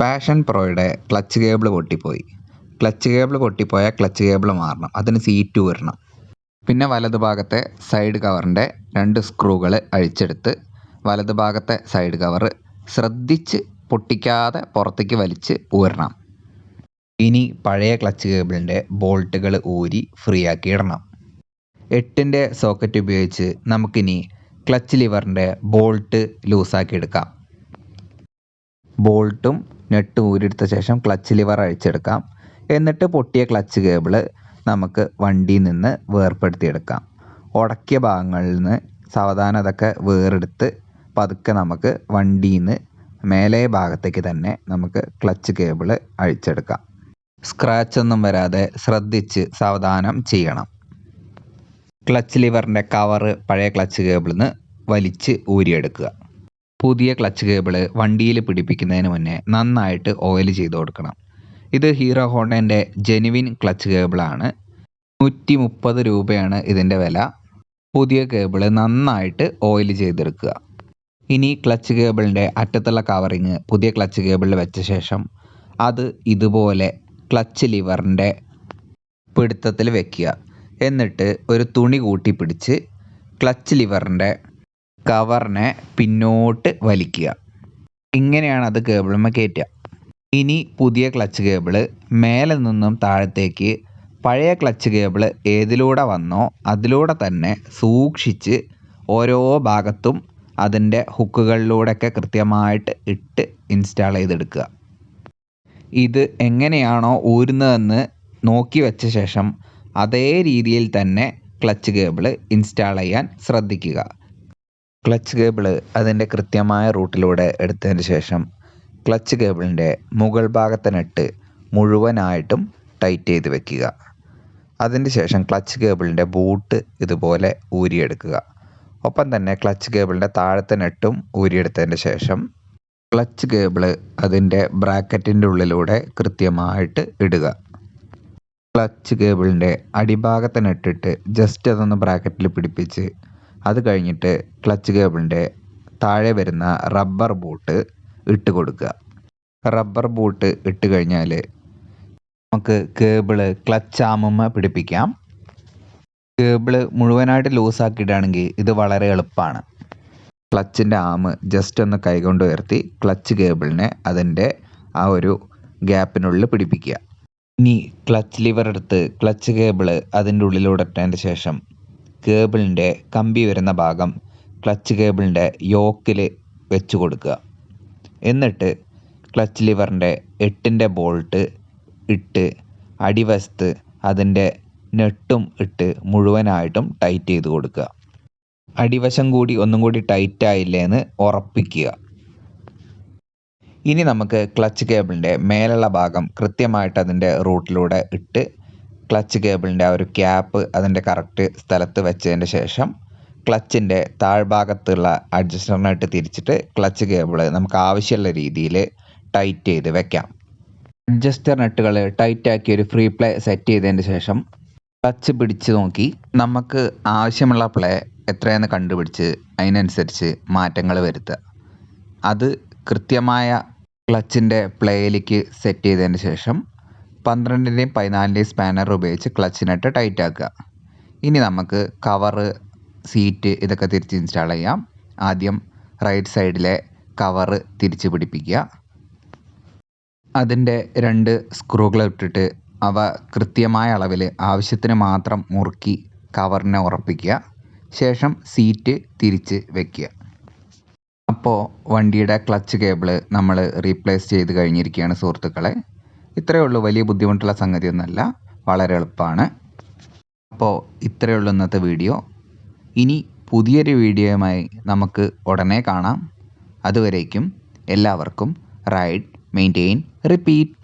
Passion പ്രോയുടെ clutch cable പൊട്ടിപ്പോയി. Clutch cable പൊട്ടിപ്പോയ ക്ലച്ച് കേബിൾ മാറണം. അതിന് സീറ്റ് വരണം പിന്നെ വലതുഭാഗത്തെ സൈഡ് കവറിന്റെ രണ്ട് സ്ക്രൂകൾ അഴിച്ചെടുത്ത് വലതുഭാഗത്തെ സൈഡ് കവർ ശ്രദ്ധിച്ച് പൊട്ടിക്കാതെ പുറത്തേക്ക് വലിച്ച് ഊരണം. ഇനി പഴയ ക്ലച്ച് കേബിളിന്റെ ബോൾട്ടുകൾ ഊരി ഫ്രീ ആക്കി ഇടണം. എട്ടിന്റെ സോക്കറ്റ് ഉപയോഗിച്ച് നമുക്കിനി ക്ലച്ച് ലിവറിന്റെ ബോൾട്ട് ലൂസാക്കി എടുക്കാം. ബോൾട്ടും നെട്ടും ഊരിയെടുത്ത ശേഷം ക്ലച്ച് ലിവർ അഴിച്ചെടുക്കാം. എന്നിട്ട് പൊട്ടിയ ക്ലച്ച് കേബിൾ നമുക്ക് വണ്ടിയിൽ നിന്ന് വേർപ്പെടുത്തിയെടുക്കാം. ഉടക്കിയ ഭാഗങ്ങളിൽ നിന്ന് സാവധാനം അതൊക്കെ വേറെടുത്ത് പതുക്കെ നമുക്ക് വണ്ടിയിൽ നിന്ന് മേലെ ഭാഗത്തേക്ക് തന്നെ നമുക്ക് ക്ലച്ച് കേബിൾ അഴിച്ചെടുക്കാം. സ്ക്രാച്ച് ഒന്നും വരാതെ ശ്രദ്ധിച്ച് സാവധാനം ചെയ്യണം. ക്ലച്ച് ലിവറിന്റെ കവറ് പഴയ ക്ലച്ച് കേബിളിൽ നിന്ന് വലിച്ച് ഊരിയെടുക്കുക. പുതിയ ക്ലച്ച് കേബിൾ വണ്ടിയിൽ പിടിപ്പിക്കുന്നതിന് മുന്നേ നന്നായിട്ട് ഓയിൽ ചെയ്ത് കൊടുക്കണം. ഇത് ഹീറോ ഹോണ്ടന്റെ ജെനുവിൻ ക്ലച്ച് കേബിളാണ്. നൂറ്റി മുപ്പത് രൂപയാണ് ഇതിന്റെ വില. പുതിയ കേബിൾ നന്നായിട്ട് ഓയിൽ ചെയ്തെടുക്കുക. ഇനി ക്ലച്ച് കേബിളിന്റെ അറ്റത്തുള്ള കവറിങ് പുതിയ ക്ലച്ച് കേബിളിൽ വെച്ച ശേഷം അത് ഇതുപോലെ ക്ലച്ച് ലിവറിന്റെ പിടുത്തത്തിൽ വെക്കുക. എന്നിട്ട് ഒരു തുണി കൂട്ടി പിടിച്ച് ക്ലച്ച് ലിവറിന്റെ കവറിനെ പിന്നോട്ട് വലിക്കുക. ഇങ്ങനെയാണ് അത് കേബിളുമ്മ കയറ്റുക. ഇനി പുതിയ ക്ലച്ച് കേബിൾ മേലെ നിന്നും താഴത്തേക്ക് പഴയ ക്ലച്ച് കേബിൾ ഏതിലൂടെ വന്നോ അതിലൂടെ തന്നെ സൂക്ഷിച്ച് ഓരോ ഭാഗത്തും അതിന്റെ ഹുക്കുകളിലൂടെയൊക്കെ കൃത്യമായിട്ട് ഇട്ട് ഇൻസ്റ്റാൾ ചെയ്തെടുക്കുക. ഇത് എങ്ങനെയാണോ ഊരുന്നതെന്ന് നോക്കി വെച്ച ശേഷം അതേ രീതിയിൽ തന്നെ ക്ലച്ച് കേബിൾ ഇൻസ്റ്റാൾ ചെയ്യാൻ ശ്രദ്ധിക്കുക. ക്ലച്ച് കേബിൾ അതിന്റെ കൃത്യമായ റൂട്ടിലൂടെ എടുത്തതിന് ശേഷം ക്ലച്ച് കേബിളിന്റെ മുകൾ ഭാഗത്തെ നെട്ട് മുഴുവനായിട്ടും ടൈറ്റ് ചെയ്ത് വെക്കുക. അതിന് ശേഷം ക്ലച്ച് കേബിളിന്റെ ബൂട്ട് ഇതുപോലെ ഊരിയെടുക്കുക. ഒപ്പം തന്നെ ക്ലച്ച് കേബിളിന്റെ താഴത്തെ നെട്ടും ഊരിയെടുത്തതിന് ശേഷം ക്ലച്ച് കേബിൾ അതിന്റെ ബ്രാക്കറ്റിന്റെ ഉള്ളിലൂടെ കൃത്യമായിട്ട് ഇടുക. ക്ലച്ച് കേബിളിന്റെ അടിഭാഗത്തെ നെട്ടിട്ട് ജസ്റ്റ് അതൊന്ന് ബ്രാക്കറ്റിൽ പിടിപ്പിച്ച് അത് കഴിഞ്ഞിട്ട് ക്ലച്ച് കേബിളിന്റെ താഴെ വരുന്ന റബ്ബർ ബൂട്ട് ഇട്ട് കൊടുക്കുക. റബ്ബർ ബൂട്ട് ഇട്ട് കഴിഞ്ഞാൽ നമുക്ക് കേബിൾ ക്ലച്ച് ആമുമ്മ പിടിപ്പിക്കാം. കേബിൾ മുഴുവനായിട്ട് ലൂസാക്കിയിട്ടാണെങ്കിൽ ഇത് വളരെ എളുപ്പമാണ്. ക്ലച്ചിന്റെ ആമ് ജസ്റ്റ് ഒന്ന് കൈകൊണ്ട് ഉയർത്തി ക്ലച്ച് കേബിളിനെ അതിന്റെ ആ ഒരു ഗ്യാപ്പിനുള്ളിൽ പിടിപ്പിക്കുക. ഇനി ക്ലച്ച് ലിവർ എടുത്ത് ക്ലച്ച് കേബിൾ അതിന്റെ ഉള്ളിലൂടെ ഇട്ടതിന്റെ ശേഷം കേബിളിന്റെ കമ്പി വരുന്ന ഭാഗം ക്ലച്ച് കേബിളിന്റെ യോക്കിൽ വെച്ച് കൊടുക്കുക. എന്നിട്ട് ക്ലച്ച് ലിവറിന്റെ എട്ടിന്റെ ബോൾട്ട് ഇട്ട് അടിവശത്ത് അതിന്റെ നെട്ടും ഇട്ട് മുഴുവനായിട്ടും ടൈറ്റ് ചെയ്ത് കൊടുക്കുക. അടിവശം കൂടി ഒന്നും കൂടി ടൈറ്റ് ആയില്ലേ എന്ന് ഉറപ്പിക്കുക. ഇനി നമുക്ക് ക്ലച്ച് കേബിളിന്റെ മേലുള്ള ഭാഗം കൃത്യമായിട്ട് അതിന്റെ റൂട്ടിലൂടെ ഇട്ട് ക്ലച്ച് കേബിളിന്റെ ആ ഒരു ക്യാപ്പ് അതിന്റെ കറക്റ്റ് സ്ഥലത്ത് വെച്ചതിന് ശേഷം ക്ലച്ചിന്റെ താഴ്ഭാഗത്തുള്ള അഡ്ജസ്റ്ററിനായിട്ട് തിരിച്ചിട്ട് ക്ലച്ച് കേബിൾ നമുക്ക് ആവശ്യമുള്ള രീതിയിൽ ടൈറ്റ് ചെയ്ത് വെക്കാം. അഡ്ജസ്റ്റർ നെട്ടുകൾ ടൈറ്റ് ആക്കി ഒരു ഫ്രീ പ്ലേ സെറ്റ് ചെയ്തതിന് ശേഷം ക്ലച്ച് പിടിച്ച് നോക്കി. നമുക്ക് ആവശ്യമുള്ള പ്ലേ എത്രയെന്ന് കണ്ടുപിടിച്ച് അതിനനുസരിച്ച് മാറ്റങ്ങൾ വരുത്തുക. അത് കൃത്യമായ ക്ലച്ചിന്റെ പ്ലേയിലേക്ക് സെറ്റ് ചെയ്തതിന് ശേഷം പന്ത്രണ്ടിന്റെയും പതിനാലിന്റെയും സ്പാനർ ഉപയോഗിച്ച് ക്ലച്ചിനിട്ട് ടൈറ്റ് ആക്കുക. ഇനി നമുക്ക് കവറ് സീറ്റ് ഇതൊക്കെ തിരിച്ച് ഇൻസ്റ്റാൾ ചെയ്യാം. ആദ്യം റൈറ്റ് സൈഡിലെ കവറ് തിരിച്ച് പിടിപ്പിക്കുക. അതിന്റെ രണ്ട് സ്ക്രൂകൾ ഇട്ടിട്ട് അവ കൃത്യമായ അളവിൽ ആവശ്യത്തിന് മാത്രം മുറുക്കി കവറിനെ ഉറപ്പിക്കുക. ശേഷം സീറ്റ് തിരിച്ച് വയ്ക്കുക അപ്പോൾ വണ്ടിയുടെ ക്ലച്ച് കേബിൾ നമ്മൾ റീപ്ലേസ് ചെയ്ത് കഴിഞ്ഞിരിക്കുകയാണ് സുഹൃത്തുക്കളെ. ഇത്രയേ ഉള്ളൂ. വലിയ ബുദ്ധിമുട്ടുള്ള സംഗതിയൊന്നുമല്ല. വളരെ എളുപ്പമാണ്. അപ്പോൾ ഇത്രയേ ഉള്ളൂ ഇന്നത്തെ വീഡിയോ. ഇനി പുതിയൊരു വീഡിയോയുമായി നമുക്ക് ഉടനെ കാണാം. അതുവരേക്കും എല്ലാവർക്കും റൈഡ് മെയിന്റെയിൻ റിപ്പീറ്റ്